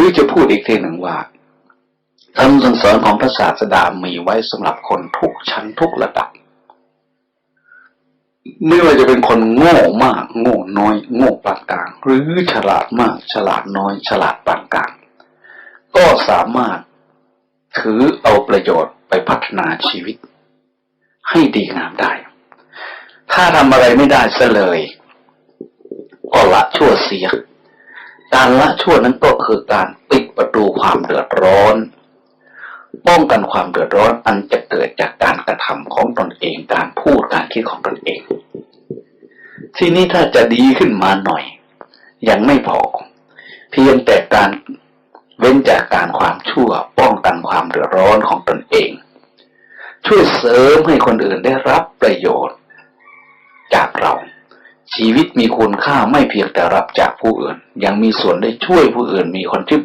รือจะพูดอีกทีหนึ่งว่าคำสั่งสอนของพระศาสดามีไว้สำหรับคนทุกชั้นทุกระดับ ไม่ว่าจะเป็นคนโง่มาก โง่น้อย โง่ปานกลาง หรือฉลาดมาก ฉลาดน้อย ฉลาดปานกลาง ก็สามารถถือเอาประโยชน์ไปพัฒนาชีวิต ให้ดีงามได้ ถ้าทำอะไรไม่ได้ซะเลย ก็ละชั่วเสีย การละชั่วนั้นก็คือการปิดประตูความเดือดร้อน ป้องกันความเดือดร้อนอันจะเกิดจากการกระทำของตนเอง การพูดการคิดของตนเอง ที่นี้ถ้าจะดีขึ้นมาหน่อย ยังไม่พอ เพียงแต่การเว้นจากการความชั่ว ป้องกันความเดือดร้อนของตนเอง ช่วยเสริมให้คนอื่นได้รับประโยชน์ จากเรา ชีวิตมีคุณค่าไม่เพียงแต่รับจากผู้อื่น ยังมีส่วนได้ช่วยผู้อื่นมีคนที่